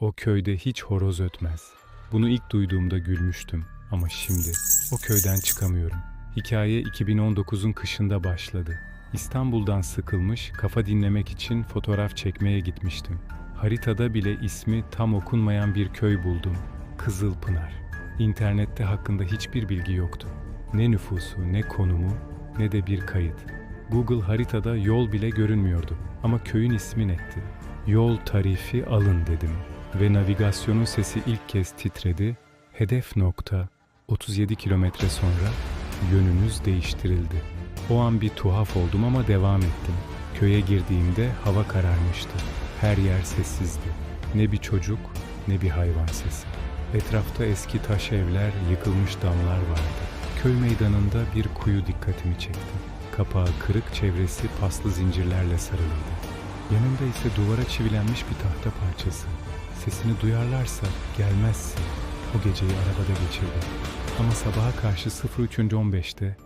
O köyde hiç horoz ötmez. Bunu ilk duyduğumda gülmüştüm ama şimdi o köyden çıkamıyorum. Hikaye 2019'un kışında başladı. İstanbul'dan sıkılmış, kafa dinlemek için fotoğraf çekmeye gitmiştim. Haritada bile ismi tam okunmayan bir köy buldum. Kızılpınar. İnternette hakkında hiçbir bilgi yoktu. Ne nüfusu, ne konumu, ne de bir kayıt. Google haritada yol bile görünmüyordu ama köyün ismi netti. Yol tarifi alın dedim ve navigasyonun sesi ilk kez titredi. Hedef nokta 37 kilometre sonra yönünüz değiştirildi. O an bir tuhaf oldum ama devam ettim. Köye girdiğimde hava kararmıştı. Her yer sessizdi. Ne bir çocuk ne bir hayvan sesi. Etrafta eski taş evler, yıkılmış damlar vardı. Köy meydanında bir kuyu dikkatimi çekti. Kapağı kırık, çevresi paslı zincirlerle sarılıydı. Yanında ise duvara çivilenmiş bir tahta parçası. Sesini duyarlarsa gelmezsin. O geceyi arabada geçirdim. Ama sabaha karşı 03.15'te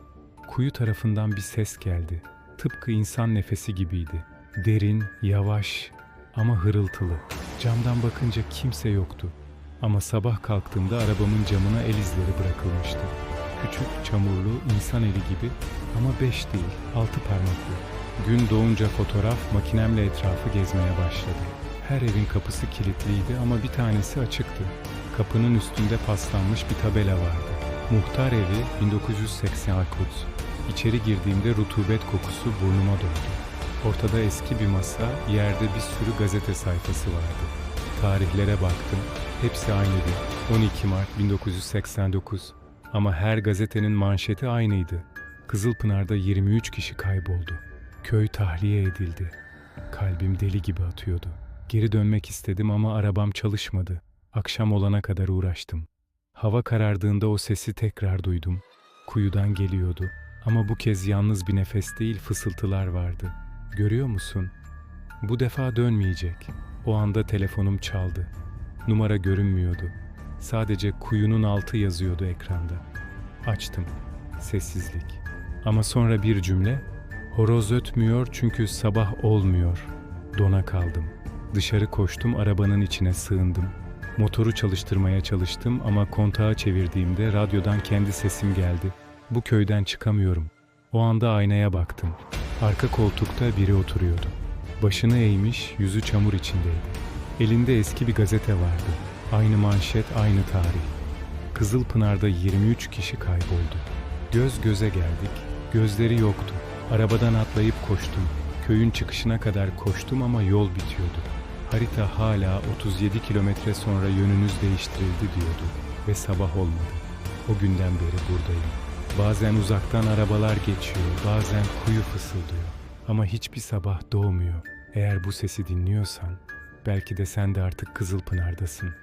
kuyu tarafından bir ses geldi. Tıpkı insan nefesi gibiydi. Derin, yavaş ama hırıltılı. Camdan bakınca kimse yoktu. Ama sabah kalktığımda arabamın camına el izleri bırakılmıştı. Küçük, çamurlu, insan eli gibi ama beş değil, altı parmaklı. Gün doğunca fotoğraf makinemle etrafı gezmeye başladı. Her evin kapısı kilitliydi ama bir tanesi açıktı. Kapının üstünde paslanmış bir tabela vardı. Muhtar evi 1980 Akut. İçeri girdiğimde rutubet kokusu burnuma doldu. Ortada eski bir masa, yerde bir sürü gazete sayfası vardı. Tarihlere baktım. Hepsi aynıydı. 12 Mart 1989. Ama her gazetenin manşeti aynıydı. Kızılpınar'da 23 kişi kayboldu. Köy tahliye edildi. Kalbim deli gibi atıyordu. Geri dönmek istedim ama arabam çalışmadı. Akşam olana kadar uğraştım. Hava karardığında o sesi tekrar duydum. Kuyudan geliyordu. Ama bu kez yalnız bir nefes değil fısıltılar vardı. Görüyor musun? Bu defa dönmeyecek. O anda telefonum çaldı. Numara görünmüyordu. Sadece kuyunun altı yazıyordu ekranda. Açtım. Sessizlik. Ama sonra bir cümle. Horoz ötmüyor çünkü sabah olmuyor. Dona kaldım. Dışarı koştum, arabanın içine sığındım. Motoru çalıştırmaya çalıştım ama kontağı çevirdiğimde radyodan kendi sesim geldi. Bu köyden çıkamıyorum. O anda aynaya baktım. Arka koltukta biri oturuyordu. Başını eğmiş, yüzü çamur içindeydi. Elinde eski bir gazete vardı. Aynı manşet, aynı tarih. Kızılpınar'da 23 kişi kayboldu. Göz göze geldik. Gözleri yoktu. Arabadan atlayıp koştum. Köyün çıkışına kadar koştum ama yol bitiyordu. Harita hala 37 kilometre sonra yönünüz değiştirildi diyordu ve sabah olmadı. O günden beri buradayım. Bazen uzaktan arabalar geçiyor, bazen kuyu fısıldıyor. Ama hiçbir sabah doğmuyor. Eğer bu sesi dinliyorsan, belki de sen de artık Kızılpınar'dasın.